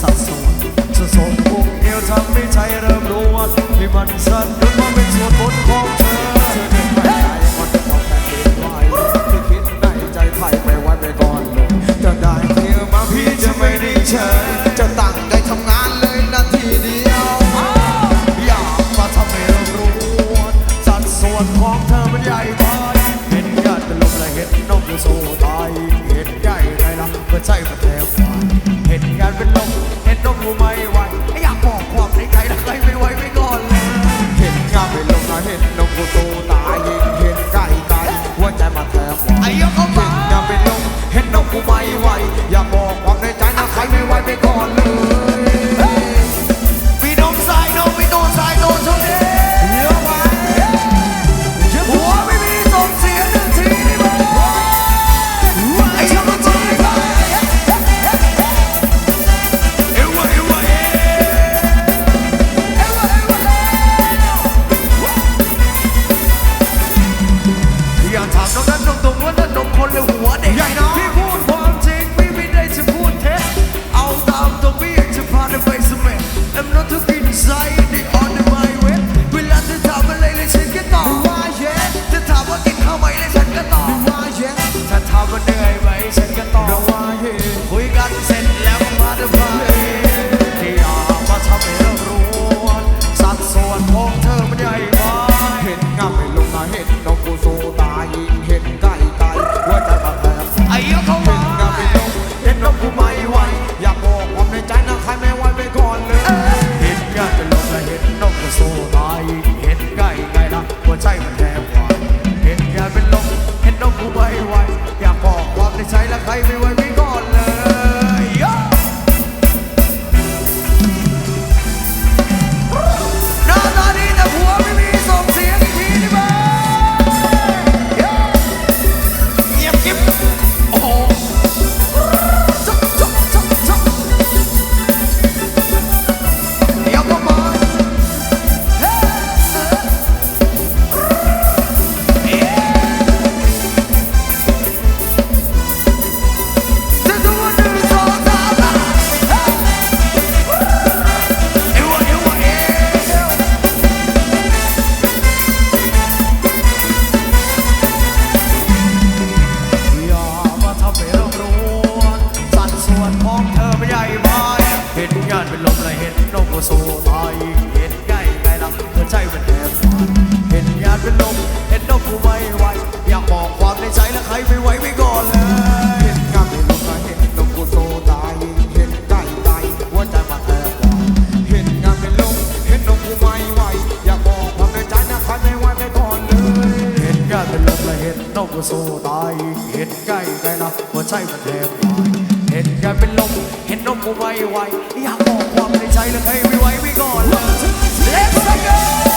สับสนจะสนวงเอวทำให้ใจเริ่มรู้ว่าที่มันสั่นขึ้นมาเป็นส่วนบนของเธอเธอเดินไปไหนมันมองแต่เดินไหวที่คิดในใจไผ่ไปไว้ไปก่อนลงจะได้เที่ยวมาพี่จะไม่ได้เชยจะตั้งใจทำงานเลยนาทีเดียวอยากมาทำให้รู้สัดส่วนของเธอมันใหญ่ไปเห็นญาติเป็นลมและเห็นนกอยู่สู้ น้องนั้นน้องตรงว่านั่นนมคนหรือหัวเด็กใหญ่เนาะพี่พูดความจริงพี่ไม่ได้จะพูดเท็จเอาตามตรงพี่อยากจะพาเธอไปสมัย I'm not talking inside the on the my way เวลาเธอถามอะไรเลยฉันก็ตอบว่า yes เธอถามว่ากินข้าวไหมเลยฉันก็ตอบว่า yes ถ้าถามว่าเหนื่อยไหมฉันก็ตอบว่า yes คุยกันเสร็จแล้วก็มาเดินมาที่อยากมาทำให้เรารู้ อยากบอกความในใจและใครไม่ไว้ไม่ก่อนเลย เห็นนกก็สู้ตายเห็นใกล้ไงล่ะหัวใจมันแทบวายเห็นญาติเป็นลมเห็นนกกูไม่ไหวอยากบอกความในใจและใครไม่ไหวไม่ก่อนเลยเห็นงามเป็นลมนะเห็นนกกูโตตายเห็นไก่ตายหัวใจมาแทบวายเห็นงามเป็นลมเห็นนกกูไม่ไหวอยากบอกความในใจนะใครไม่ไหวไปก่อนเลยเห็นญาติเป็นลมและเห็นนกก็สู้ตายเห็นใกล้ไงล่ะหัวใจมันแทบวายเห็นญาติเป็นลมเห็นนกกูไม่ไหวอยากบอกความในใจแลยใครไม่ไหวไม่ก่อนเลย Let's go